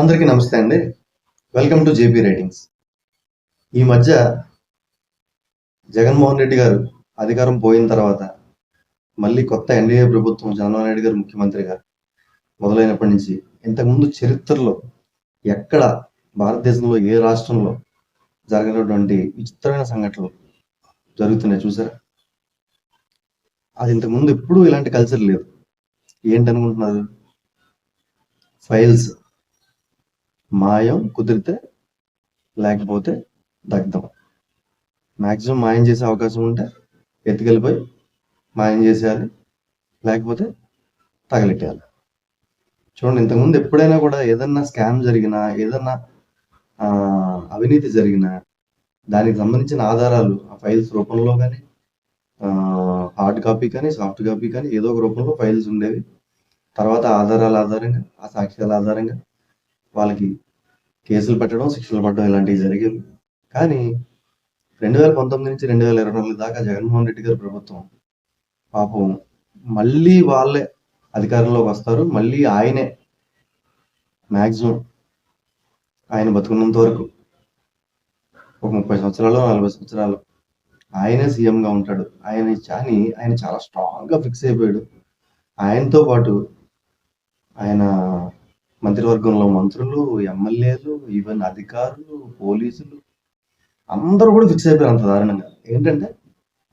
అందరికీ నమస్తే అండి. వెల్కమ్ టు జేపీ రైటింగ్స్ ఈ మధ్య జగన్మోహన్ రెడ్డి గారు అధికారం పోయిన తర్వాత మళ్ళీ కొత్త ఎన్డీఏ ప్రభుత్వం జగన్మోహన్ రెడ్డి గారు ముఖ్యమంత్రిగా మొదలైనప్పటి నుంచి ఇంతకుముందు చరిత్రలో ఎక్కడ భారతదేశంలో ఏ రాష్ట్రంలో జరిగినటువంటి విచిత్రమైన సంఘటనలు జరుగుతున్నాయి చూసారా? అది ఇంతకుముందు ఎప్పుడూ ఇలాంటి కల్చర్ లేదు. ఏంటనుకుంటున్నారు? ఫైల్స్ మాయం కుదిరితే లేకపోతే దగ్ధం. మ్యాక్సిమం మాయం చేసే అవకాశం ఉంటే ఎత్తుకెళ్ళిపోయి మాయం చేసేయాలి లేకపోతే తగలెట్టేయాలి. చూడండి ఇంతకుముందు ఎప్పుడైనా కూడా ఏదన్నా స్కామ్ జరిగినా ఏదన్నా అవినీతి జరిగినా దానికి సంబంధించిన ఆధారాలు ఆ ఫైల్స్ రూపంలో కానీ హార్డ్ కాపీ కానీ సాఫ్ట్ కాపీ కానీ ఏదో ఒక రూపంలో ఫైల్స్ ఉండేవి. తర్వాత ఆధారాల ఆధారంగా ఆ సాక్ష్యాల ఆధారంగా వాళ్ళకి కేసులు పెట్టడం శిక్షలు పడడం ఇలాంటివి జరిగేవి కానీ రెండు వేల పంతొమ్మిది నుంచి రెండు వేల ఇరవై నాలుగు దాకా జగన్మోహన్ రెడ్డి గారి ప్రభుత్వం పాపం మళ్ళీ వాళ్ళే అధికారంలోకి వస్తారు. మళ్ళీ ఆయనే మ్యాక్సిమం ఆయన బతుకున్నంత వరకు ఒక ముప్పై సంవత్సరాలు నలభై సంవత్సరాలు ఆయనే సీఎంగా ఉంటాడు. ఆయన కానీ ఆయన చాలా స్ట్రాంగ్గా ఫిక్స్ అయిపోయాడు. ఆయనతో పాటు ఆయన మంత్రివర్గంలో మంత్రులు ఎమ్మెల్యేలు ఈవెన్ అధికారులు పోలీసులు అందరూ కూడా ఫిక్స్ అయిపోయారు అంత దారుణంగా. ఏంటంటే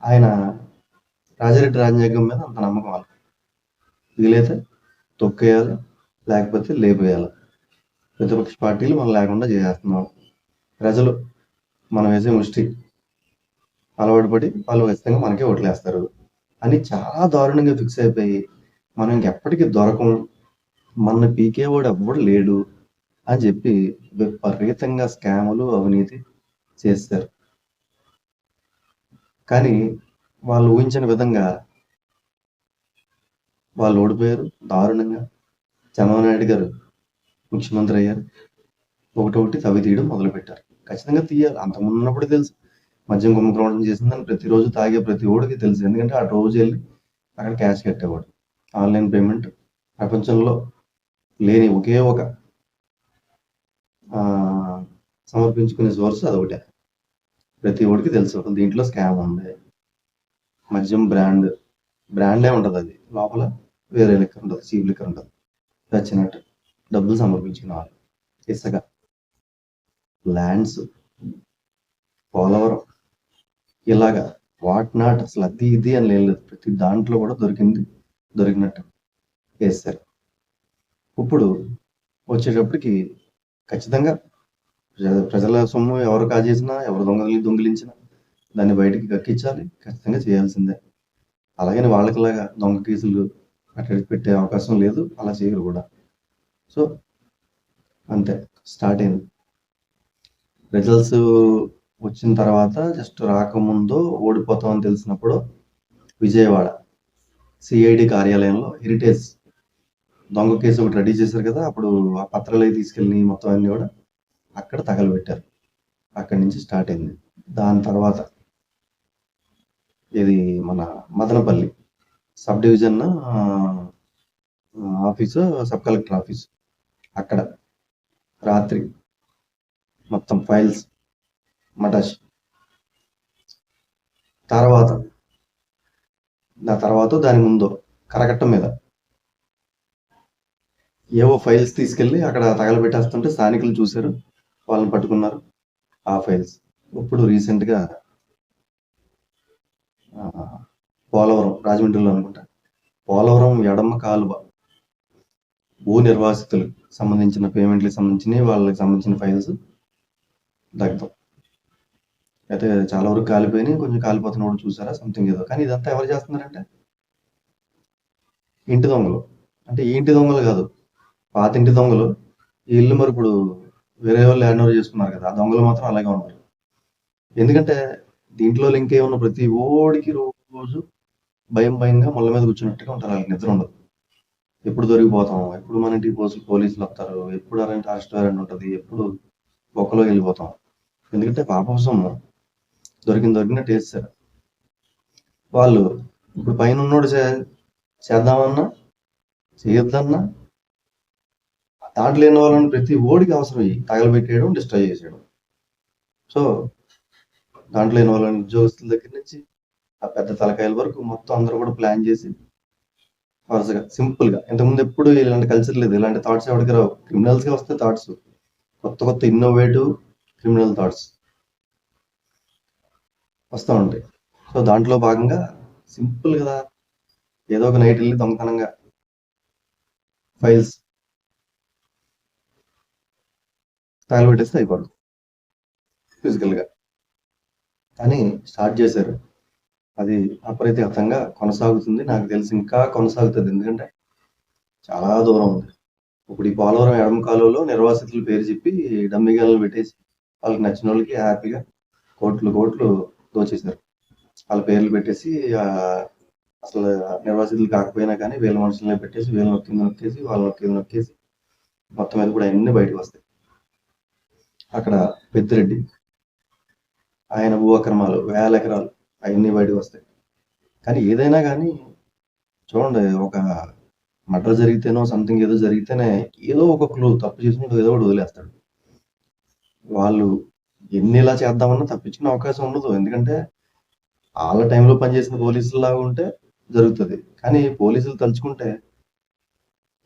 ఆయన రాజారెడ్డి రాజ్యాంగం మీద అంత నమ్మకం వాళ్ళకి. వీలైతే తొక్కేయాలి లేకపోతే లేపేయాలి. ప్రతిపక్ష పార్టీలు మనం లేకుండా చేసేస్తున్నాం. ప్రజలు మనం వేసే ముష్టి. అలవాటు పడి వాళ్ళు ఖచ్చితంగా మనకే ఓట్లేస్తారు అని చాలా దారుణంగా ఫిక్స్ అయిపోయి మనం ఇంకెప్పటికీ దొరకం మన పీకేవాడు ఎవ్వడు లేడు అని చెప్పి విపరీతంగా స్కాములు అవినీతి చేస్తారు. కానీ వాళ్ళు ఊహించిన విధంగా వాళ్ళు ఓడిపోయారు. దారుణంగా. చంద్రబాబు నాయుడు గారు ముఖ్యమంత్రి అయ్యారు. ఒకటొకటి తవి తీయడం మొదలుపెట్టారు. ఖచ్చితంగా తీయాలి. అంతకుముందు ఉన్నప్పుడు తెలుసు. మద్యం కుంభకోణం చేసిందని ప్రతిరోజు తాగే ప్రతి ఓడికి తెలుసు. ఎందుకంటే ఆ రోజు వెళ్ళి అక్కడ క్యాష్ కట్టేవాడు. ఆన్లైన్ పేమెంట్ ప్రపంచంలో లేని ఒకే ఒక సమర్పించుకునే సోర్స్ అదొకటే. ప్రతి ఒడికి తెలుసు. దీంట్లో స్కామ్ ఉంది. మద్యం బ్రాండ్ బ్రాండే ఉంటుంది అది. లోపల వేరే లెక్క ఉంటుంది చీప్ లిక్కర్ ఉంటుంది. వచ్చినట్టు డబ్బులు సమర్పించిన వాళ్ళు. ఇసుక ల్యాండ్స్ పోలవరం ఇలాగా వాట్ నాట్ అసలు అది ఇది అని లేదు. ప్రతి దాంట్లో కూడా దొరికింది దొరికినట్టు. వేస్తారు ఇప్పుడు వచ్చేటప్పటికి ఖచ్చితంగా ప్రజ- ప్రజల సొమ్ము ఎవరు కాజేసినా ఎవరు దొంగలి దొంగిలించినా దాన్ని బయటికి కక్కించాలి. ఖచ్చితంగా చేయాల్సిందే. అలాగని వాళ్ళకిలాగా దొంగ కేసులు అట్టడి పెట్టే అవకాశం లేదు. అలా చేయరు కూడా. సో అంతే. స్టార్ట్ అయింది. రిజల్ట్స్ వచ్చిన తర్వాత జస్ట్ రాకముందు ఓడిపోతామని తెలిసినప్పుడు విజయవాడ సిఐడి కార్యాలయంలో హెరిటేజ్ దొంగ కేసు ఒకటి రెడీ చేశారు కదా అప్పుడు ఆ పత్రాలు తీసుకెళ్ళి మొత్తం అన్ని కూడా అక్కడ తగలబెట్టారు. అక్కడి నుంచి స్టార్ట్ అయింది. దాని తర్వాత ఇది మన Madanapalle sub division office sub collector office. అక్కడ రాత్రి మొత్తం ఫైల్స్ మటాష్. తర్వాత నా తర్వాత దాని ముందు కరకట్ట మీద ఏవో ఫైల్స్ తీసుకెళ్ళి అక్కడ తగలబెట్టేస్తుంటే స్థానికులు చూశారు. వాళ్ళని పట్టుకున్నారు ఆ ఫైల్స్ ఇప్పుడు రీసెంట్గా పోలవరం రాజమండ్రిలో అనుకుంటా. పోలవరం ఎడమ కాలువ భూ నిర్వాసితులకు సంబంధించిన పేమెంట్లకు సంబంధించినవి వాళ్ళకి సంబంధించిన ఫైల్స్ దగ్ధం. అయితే చాలా వరకు కాలిపోయినాయి. కొంచెం కాలిపోతున్న కూడా చూసారా? సంథింగ్ ఏదో. కానీ ఇదంతా ఎవరు చేస్తున్నారంటే? ఇంటి దొంగలు. అంటే ఇంటి దొంగలు కాదు. పాతింటి దొంగలు. ఈ ఇల్లు మరి ఇప్పుడు వేరే వాళ్ళు హ్యాండ్ ఓవర్ చేసుకున్నారు కదా ఆ దొంగలు మాత్రం అలాగే ఉన్నారు. ఎందుకంటే దీంట్లో లింక్ అయి ఉన్న ప్రతి ఓడికి రోజు భయం భయంగా ముళ్ళ మీద కూర్చున్నట్టుగా ఉంటారు వాళ్ళకి నిద్ర ఉండదు. ఎప్పుడు దొరికిపోతాం ఎప్పుడు మన ఇంటికి పోసులు పోలీసులు వస్తారు ఎప్పుడు అరెంట్ అరెస్ట్ వారెంట్ ఉంటుంది ఎప్పుడు బొక్కలో వెళ్ళిపోతాం. ఎందుకంటే పాపం దొరికిన దొరికినట్టు వేస్తారు వాళ్ళు ఇప్పుడు పైన ఉన్నోడు చే- చేద్దామన్నా చేయొద్దన్నా థాట్ లేని వాళ్ళని ప్రతి ఓడికి అవసరం ఇవి తగలబెట్టేయడం డిస్ట్రాయ్ చేసేయడం. సో దాంట్లో లేని వాళ్ళని ఉద్యోగస్తుల దగ్గర నుంచి ఆ పెద్ద తలకాయల వరకు మొత్తం అందరూ కూడా ప్లాన్ చేసి వరుసగా సింపుల్గా ఇంతకుముందు ఎప్పుడు ఇలాంటి కల్చర్ లేదు. ఇలాంటి థాట్స్ ఎవరికి రావు క్రిమినల్స్ వస్తే థాట్స్ కొత్త కొత్త ఇన్నోవేటివ్ క్రిమినల్ థాట్స్ వస్తూ ఉంటాయి. సో దాంట్లో భాగంగా సింపుల్ కదా. ఏదో ఒక నైట్ వెళ్ళి దొంగతనంగా ఫైల్స్ తగలబెట్టేస్తే అయిపోదు. ఫిజికల్ ఫిజికల్గా కానీ స్టార్ట్ చేశారు. అది అప్రతిహతంగా కొనసాగుతుంది. నాకు తెలిసి ఇంకా కొనసాగుతుంది. ఎందుకంటే చాలా దూరం ఉంది. ఇప్పుడు ఈ పోలవరం ఎడమ కాలువలో నిర్వాసితుల పేరు చెప్పి డమ్మిగాలను పెట్టేసి వాళ్ళకి నచ్చిన వాళ్ళకి హ్యాపీగా కోట్లు కోట్లు దోచేశారు. వాళ్ళ పేర్లు పెట్టేసి అసలు నిర్వాసితులు కాకపోయినా కానీ వీళ్ళ మనుషులనే పెట్టేసి వీళ్ళని నొక్కింది నొక్కేసి వాళ్ళ నొక్కింది నొక్కేసి మొత్తం మీద కూడా అన్ని బయటకు వస్తాయి. అక్కడ పెద్దిరెడ్డి. ఆయన భూ అక్రమాలు వేల ఎకరాలు అవన్నీ బయటకు వస్తాయి. కానీ ఏదైనా కానీ చూడండి ఒక మర్డర్ జరిగితేనో సంథింగ్ ఏదో జరిగితేనే ఏదో ఒక క్లూ తప్పు చేసినట్టు ఏదో ఒకటి వదిలేస్తాడు. వాళ్ళు ఎన్ని ఇలా చేద్దామన్నా తప్పించుకునే అవకాశం ఉండదు. ఎందుకంటే వాళ్ళ టైంలో పనిచేసిన పోలీసులు లాగా ఉంటే జరుగుతుంది. కానీ పోలీసులు తలుచుకుంటే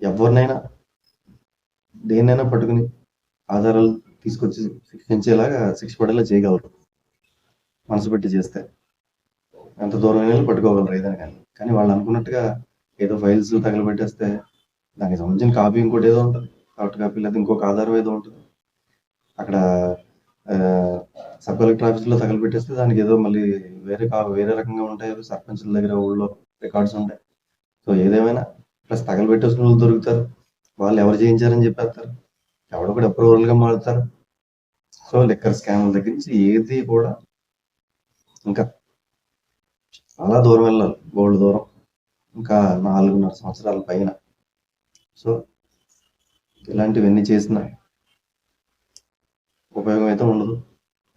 ఎవరినైనా దేన్నైనా పట్టుకుని ఆధారాలు తీసుకొచ్చి శిక్షించేలాగా శిక్ష పడేలా చేయగలరు. మనసు పెట్టి చేస్తే. ఎంత దూరం అయినా పట్టుకోగలరు ఏదైనా కానీ. కానీ వాళ్ళు అనుకున్నట్టుగా ఏదో ఫైల్స్ తగలబెట్టేస్తే దానికి సంబంధించిన కాపీ ఇంకోటి ఏదో ఉంటుంది. సాఫ్ట్ కాపీ లేదా ఇంకొక ఆధారం ఏదో ఉంటుంది. అక్కడ సబ్ కలెక్టర్ ఆఫీస్లో తగలబెట్టేస్తే దానికి ఏదో మళ్ళీ వేరే కా వేరే రకంగా ఉంటాయి. సర్పంచ్ల దగ్గర ఊళ్ళో రికార్డ్స్ ఉంటాయి. సో ఏదేమైనా ప్లస్ తగలబెట్టేసిన వాళ్ళు దొరుకుతారు. వాళ్ళు ఎవరు చేయించారని చెప్పేస్తారు. ఎవడో కూడా అప్రూవల్గా మారుతారు. సో లిక్కర్ స్కామ్ల దగ్గర నుంచి ఏది కూడా ఇంకా చాలా దూరం వెళ్ళాలి. గోల్డ్ దూరం. ఇంకా నాలుగున్నర సంవత్సరాల పైన. సో ఇలాంటివన్నీ చేసిన ఉపయోగం అయితే ఉండదు.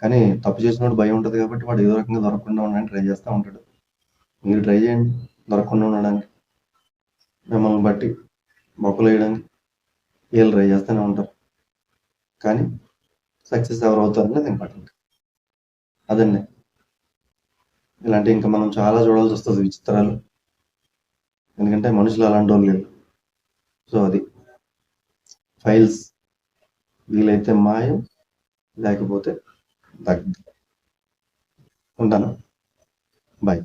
కానీ తప్పు చేసినప్పుడు భయం ఉంటుంది కాబట్టి వాడు ఏదో రకంగా దొరకకుండా ఉండడానికి ట్రై చేస్తూ ఉంటాడు. మీరు ట్రై చేయండి. దొరకకుండా ఉండడానికి. మిమ్మల్ని బట్టి మొక్కలు వేయడానికి వీళ్ళు ట్రై చేస్తూనే ఉంటారు. కానీ సక్సెస్ ఎవరు అవుతారు అనేది ఇంపార్టెంట్. అదండి ఇలాంటి ఇంకా మనం చాలా చూడాల్సి వస్తుంది విచిత్రాలు. ఎందుకంటే మనుషులు అలాంటి వాళ్ళు లేరు. సో అది. ఫైల్స్ వీలైతే మాయం లేకపోతే దగ్ధ ఉంటాను. బాయ్